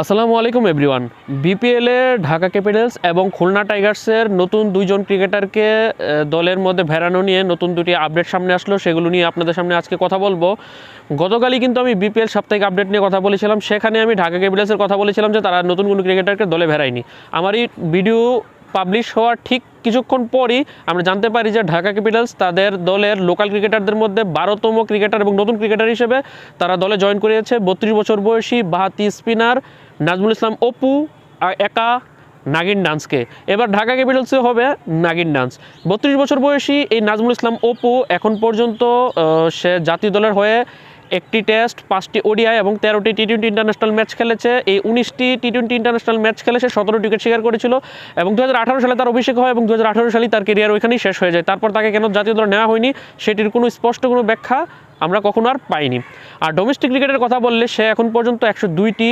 আসসালামু আলাইকুম, এভরিওয়ান। বিপিএলে ঢাকা ক্যাপিটালস এবং খুলনা টাইগার্সের নতুন দুইজন ক্রিকেটারকে দলের মধ্যে ভেড়ানো নিয়ে নতুন দুটি আপডেট সামনে আসলো, সেগুলো নিয়ে আপনাদের সামনে আজকে কথা বলব। গতকালই কিন্তু আমি বিপিএল সাপ্তাহিক আপডেট নিয়ে কথা বলেছিলাম, সেখানে আমি ঢাকা ক্যাপিটালসের কথা বলেছিলাম যে তারা নতুন কোনো ক্রিকেটারকে দলে ভেড়ায়নি আমার এই ভিডিও পাবলিশ হওয়ার ঠিক কিছুক্ষণ পরই আমরা জানতে পারি যে ঢাকা ক্যাপিটালস তাদের দলের লোকাল ক্রিকেটারদের মধ্যে বারোতম ক্রিকেটার এবং নতুন ক্রিকেটার হিসেবে তারা দলে জয়েন করিয়েছে বত্রিশ বছর বয়সী বাহাতি স্পিনার নাজমুল ইসলাম, অপু আর একা নাগিন ডান্সকে। এবার ঢাকা ক্যাপিটালসে হবে নাগিন ডান্স। বত্রিশ বছর বয়সী এই নাজমুল ইসলাম, অপু এখন পর্যন্ত সে জাতীয় দলের হয়ে একটি টেস্ট, পাঁচটি ওডিআই এবং তেরোটি টি টোয়েন্টি ইন্টারন্যাশনাল ম্যাচ খেলেছে। এই উনিশটি টি টোয়েন্টি ইন্টারন্যাশনাল ম্যাচ খেলে সে সতেরো উইকেট শিকার করেছিল এবং দু হাজার আঠারো সালে তার অভিষেক হয় এবং দু হাজার আঠারো সালে তার কেরিয়ার ওইখানেই শেষ হয়ে যায়। তারপর তাকে কেন জাতীয় দল নেওয়া হয়নি, সেটির কোনো স্পষ্ট কোনো ব্যাখ্যা আমরা কখনো আর পাইনি। আর ডোমেস্টিক ক্রিকেটের কথা বললে সে এখন পর্যন্ত একশো দুইটি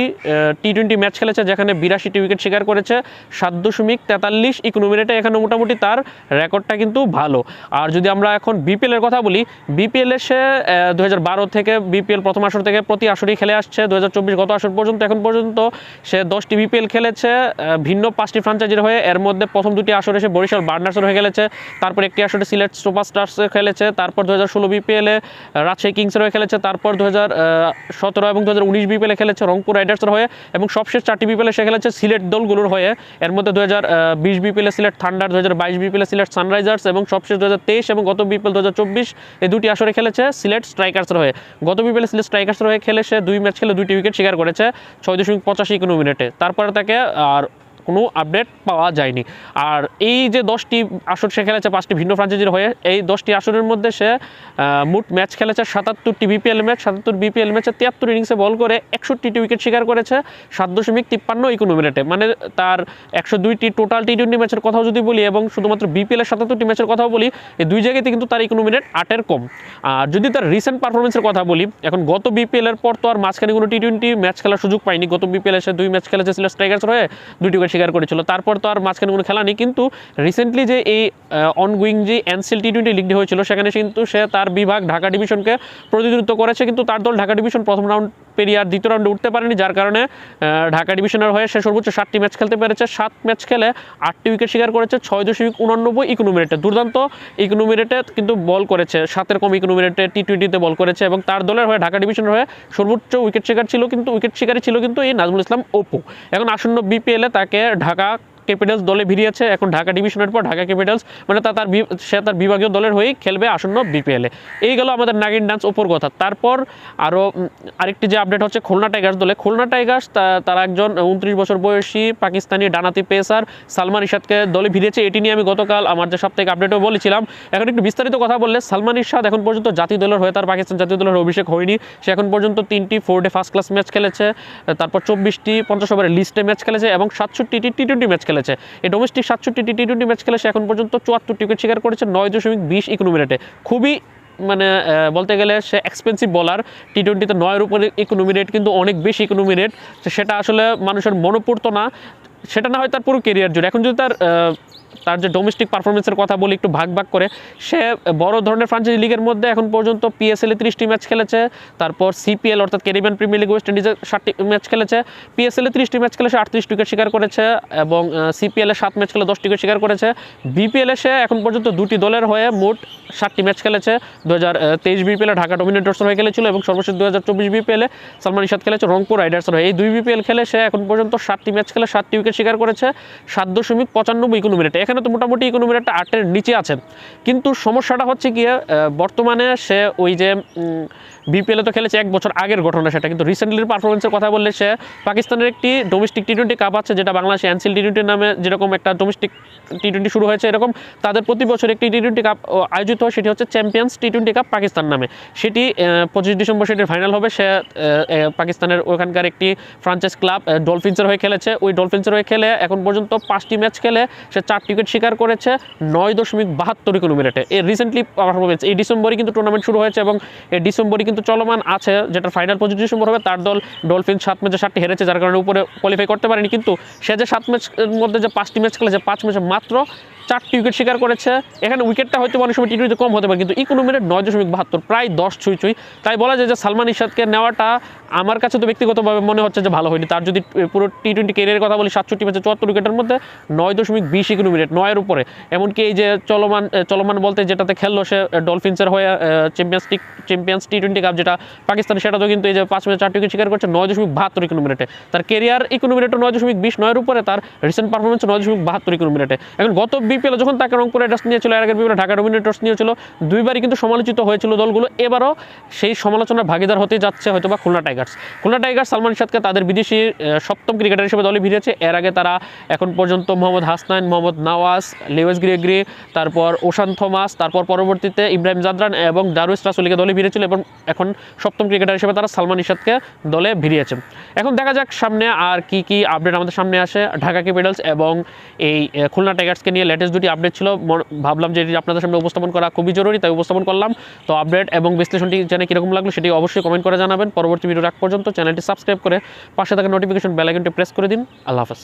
টি টোয়েন্টি ম্যাচ খেলেছে, যেখানে বিরাশিটি উইকেট শিকার করেছে, সাত দশমিক তেতাল্লিশ ইকোনো মিনিটে এখানে মোটামুটি তার রেকর্ডটা কিন্তু ভালো। আর যদি আমরা এখন বিপিএলের কথা বলি বিপিএলে সে দু বারো থেকে বিপিএল প্রথম আসর থেকে প্রতি আসরই খেলে আসছে। দু হাজার চব্বিশ গত আসর পর্যন্ত, এখন পর্যন্ত সে দশটি বিপিএল খেলেছে ভিন্ন পাঁচটি ফ্রাঞ্চাইজির হয়ে। এর মধ্যে প্রথম দুটি আসরে সে বরিশাল বার্নার্সের হয়ে খেলেছে। তারপর একটি আসরে সিলেট সুপার স্টার্সে খেলেছে। তারপর দু হাজার ষোলো বিপিএলে রাজশাহী কিংসের হয়ে খেলেছে, তারপর দু হাজার সতেরো এবং দু হাজার উনিশ বিপিএলে খেলেছে রংপুর রাইডার্সের হয়ে এবং সবশেষ চারটি বিপিএলে সে খেলেছে সিলেট দলগুলোর হয়ে। এর মধ্যে দু হাজার বিশ বিপিএলে সিলেট থান্ডার দু হাজার বাইশ বিপিএলে সিলেট সানরাইজার্স এবং সবশেষ দু হাজার তেইশ এবং গত বিপিএল দু হাজার চব্বিশ এই দুটি আসরে খেলেছে সিলেট স্ট্রাইকার্সের হয়ে। গত বিপিএলে সিলেট স্ট্রাইকার্সের হয়ে খেলে সে দুই ম্যাচ খেলে দুইটি উইকেট শিকার করেছে, ছয় দশমিক পঁচাশি কোনো মিনিটে। তারপরে তাকে আর কোনো আপডেট পাওয়া যায়নি। আর এই যে দশটি আসর সে খেলেছে, পাঁচটি ভিন্ন ফ্রাঞ্চাইজির হয়ে, এই দশটি আসরের মধ্যে সে মোট ম্যাচ খেলেছে সাতাত্তরটি বিপিএল ম্যাচ, সাতাত্তর বিপিএল ম্যাচে তিয়াত্তর ইনিংসে বল করে একষট্টিটি উইকেট শিকার করেছে সাত দশমিক তিপ্পান্ন ইকোনো মিনিটে মানে তার একশো দুইটি টোটাল টি টোয়েন্টি ম্যাচের কথাও যদি বলি এবং শুধুমাত্র বিপিএলের সাতাত্তরটি ম্যাচের কথাও বলি, এই দুই জায়গাতে কিন্তু তার ইকোনো মিনিট আটের কম। আর যদি তার রিসেন্ট পারফরমেন্সের কথা বলি, এখন গত বিপিএলের পর তো আর মাঝখানে কোনো টি টোয়েন্টি ম্যাচ খেলার সুযোগ পায়নি। গত বিপিএল এসে দুই ম্যাচ খেলেছে সিলেট স্ট্রাইকার্স হয়ে, দুইটি উইকেট শিকার করেছিল। তারপর তো আর মাঝখানে কোনো খেলা নেই, কিন্তু রিসেন্টলি যে এই অনগোয়িং যে এনসিএল টি টোয়েন্টি লিগটি হয়েছিল, সেখানে কিন্তু সে তার বিভাগ ঢাকা ডিভিশনকে প্রতিনিধিত্ব করেছে, কিন্তু তার দল ঢাকা ডিভিশন প্রথম রাউন্ড পেরিয়ে আর দ্বিতীয় রাউন্ডে উঠতে পারেনি, যার কারণে ঢাকা ডিভিশনের হয়ে সে সর্বোচ্চ সাতটি ম্যাচ খেলতে পেরেছে। সাত ম্যাচ খেলে আটটি উইকেট শিকার করেছে, ছয় দশমিক উনানব্বই ইকোনো মিনিটে দুর্দান্ত ইকোনো মিনিটে কিন্তু বল করেছে, সাতের কম ইকোনো মিনিটে টি টোয়েন্টিতে বল করেছে এবং তার দলের হয়ে, ঢাকা ডিভিশনের হয়ে সর্বোচ্চ উইকেট শিকার ছিল কিন্তু, উইকেট শিকারই ছিল কিন্তু এই নাজমুল ইসলাম অপু। এখন আসন্ন বিপিএলে তাকে ঢাকা ক্যাপিটালস দলে ভিড়িয়েছে। এখন ঢাকা ডিভিশনের পর ঢাকা ক্যাপিটালস মানে তা তার সে তার বিভাগীয় দলের হয়েই খেলবে আসন্ন বিপিএলে। এই গেল আমাদের নাগিন ডান্স ওপর কথা। তারপর আরও আরেকটি যে আপডেট হচ্ছে খুলনা টাইগার্স দলে। খুলনা টাইগার্স তারা একজন উনত্রিশ বছর বয়সী পাকিস্তানি ডানাতি পেসার সালমান ইশাদকে দলে ভিড়িয়েছে। এটি নিয়ে আমি গতকাল আমার যে সাপ্তাহিক আপডেটও বলেছিলাম। এখন একটু বিস্তারিত কথা বললে, সালমান ইশাদ এখন পর্যন্ত জাতীয় দলের হয়ে তার পাকিস্তান জাতীয় দলের অভিষেক হয়নি। সে এখন পর্যন্ত তিনটি four day first class match খেলেছে। তারপর চব্বিশটি পঞ্চাশ ওভারের লিস্টে ম্যাচ খেলেছে এবং সাতষট্টিটি টি টোয়েন্টি ম্যাচ খেলেছে। এই ডোমেস্টিক সাতষট্টিটি টি টোয়েন্টি ম্যাচ খেলে সে এখন পর্যন্ত চুয়াত্তরটি উইকেট শিকার করেছে, নয় দশমিক বিশ ইকোনমি রেটে খুবই মানে বলতে গেলে সে এক্সপেন্সিভ বলার টি টোয়েন্টিতে নয়ের উপরে ইকোনমি রেট কিন্তু অনেক বেশি ইকোনমি রেট সেটা আসলে মানুষের মনে পড়তো না। সেটা না হয় তার পুরো কেরিয়ার জুড়ে। এখন যদি তার তার যে ডোমেস্টিক পারফরমেন্সের কথা বলি, একটু ভাগ ভাগ করে, সে বড় ধরনের ফ্রাঞ্চাইজি লিগের মধ্যে এখন পর্যন্ত পিএসএলে ত্রিশটি ম্যাচ খেলেছে, তারপর সিপিএল অর্থাৎ ক্যারিবিয়ান প্রিমিয়ার লিগ ওয়েস্ট ইন্ডিজে ষাটটি ম্যাচ খেলেছে পিএসএলে ত্রিশটি ম্যাচ খেলে সে আটত্রিশ উইকেট শিকার করেছে, এবং সিপিএলে সাত ম্যাচ খেলে দশটি উইকেট শিকার করেছে বিপিএলে সে এখন পর্যন্ত দুটি দলের হয়ে মোট ষাটটি ম্যাচ খেলেছে দু হাজার তেইশ বিপিএলে ঢাকা ডোমিনেটর্সের হয়ে খেলেছিল, এবং সর্বশেষ দু হাজার চব্বিশ বিপিএলে সালমান ইশাদ খেলেছে, রংপুর রাইডার্সের হয়ে। এই দুই বিপিএল খেলে সে এখন পর্যন্ত সাতটি ম্যাচ খেলে সাতটি উইকেট শিকার করেছে, সাত দশমিক পঁচানব্বই ইকোনো মিনিটে এখানে তো মোটামুটি ইকোনো মিনিটটা আটের নিচে আছে কিন্তু সমস্যাটা হচ্ছে গিয়ে বর্তমানে সে ওই যে বিপিএলে তো খেলেছে এক বছর আগের ঘটনা সেটা। কিন্তু রিসেন্টলির পারফরমেন্সের কথা বললে সে পাকিস্তানের একটি ডোমেস্টিক টি টোয়েন্টি কাপ আছে, যেটা বাংলাদেশে অ্যানসিল টি টোয়েন্টি নামে যেরকম একটা ডোমেস্টিক টি টোয়েন্টি শুরু হয়েছে এরকম, তাদের প্রতি বছর একটি টি টোয়েন্টি কাপ আয়োজিত হয়, সেটি হচ্ছে champions T twenty cup Pakistan নামে। সেটি পঁচিশ ডিসেম্বর সেটির ফাইনাল হবে। সে পাকিস্তানের ওখানকার একটি ফ্রাঞ্চাইজ ক্লাব ডলফিন্সের হয়ে খেলেছে। ওই ডলফিন্সের হয়ে খেলে এখন পর্যন্ত পাঁচটি ম্যাচ খেলে সে চারটি উইকেট শিকার করেছে নয় দশমিক বাহাত্তর ইকোনো মিনিটে এর রিসেন্টলি পারফরমেন্স এই ডিসেম্বরই কিন্তু টুর্নামেন্ট শুরু হয়েছে এবং এই ডিসেম্বরই কিন্তু চলমান আছে যেটা ফাইনাল পঁচিশ ডিসেম্বর হবে। তার দল ডলফিন সাত ম্যাচে সাতটি হেরেছে, যার কারণে উপরে কোয়ালিফাই করতে পারেনি। কিন্তু সে যে সাত ম্যাচের মধ্যে যে পাঁচটি ম্যাচ খেলেছে, পাঁচ ম্যাচে মাত্র চারটি উইকেট শিকার করেছে। এখানে উইকেটটা হয়তো অনেক সময় টি টোয়েন্টি কম হতে পারে, কিন্তু ইকোনমি রেট নয় দশমিক বাহাত্তর, প্রায় দশ ছুঁই ছুঁই। তাই বলা যায় যে সালমান ইশাদকে নেওয়াটা আমার কাছে তো ব্যক্তিগতভাবে মনে হচ্ছে যে ভালো হয়নি। তার যদি পুরো টি টোয়েন্টি ক্যারিয়ারের কথা বলি, সাতষট্টি ম্যাচে চুয়াত্তর উইকেটের মধ্যে নয় দশমিক বিশ ইকোনমি রেট নয়ের উপরে। এমনকি এই যে চলমান চলমান বলতে যেটাতে খেললো সে ডলফিন্সের হয়ে champions T champions T twenty cup যেটা পাকিস্তান, সেটাতেও কিন্তু এই যে পাঁচ ম্যাচে চারটি উইকেট শিকার করছে, নয় দশমিক বাহাত্তর ইকোনমি রেটে তার কেরিয়ার রেটও নয় দশমিক বিশ, নয়ের উপরে। তার রিসেন্ট পারফরমেন্স নয় দশমিক বাহাত্তর ইকোনমি রেটে এখন গত বিপিএল যখন তাকে রংপুর রাইডার্স নিয়েছিল এর আগের বিপিএল ঢাকা ডোমিনেটর্স নিয়েছিল দুইবারই কিন্তু সমালোচিত হয়েছিল দলগুলো। এবারও সেই সমালোচনার ভাগিদার হতে যাচ্ছে হয়তো বা খুলনা টাইগার্স। খুলনা টাইগার্স সালমান ইশাদকে তাদের বিদেশি সপ্তম ক্রিকেটার হিসেবে দলে ভিড়েছে। এর আগে তারা এখন পর্যন্ত মোহাম্মদ হাসনাইন, মোহাম্মদ নওয়াজ লেওয়েস গ্রেগরি, তারপর ওশান থমাস, তারপর পরবর্তীতে ইব্রাহিম জাদরান এবং দারুইস রাসুলিকে দলে ভিড়েছিল এবং এখন সপ্তম ক্রিকেটার হিসেবে তারা সালমান ইশাদকে দলে ভিড়িয়েছে। এখন দেখা যাক সামনে আর কি কি আপডেট আমাদের সামনে আসে ঢাকা ক্যাপিটালস এবং এই খুলনা টাইগার্সকে নিয়ে লেটেস্ট দুটি আপডেট ছিল। ভাবলাম যে এটি আপনাদের সামনে উপস্থাপন করা খুবই জরুরি, তাই উপস্থাপন করলাম। তো আপডেট এবং বিশ্লেষণটি জেনে কীরকম লাগল সেটি অবশ্যই কমেন্ট করে জানাবেন। পরবর্তী ভিডিও রাখ পর্যন্ত চ্যানেলটি সাবস্ক্রাইব করে পাশে থাকা নোটিফিকেশন বেলাইকনটি প্রেস করে দিন। আল্লাহ হাফেজ।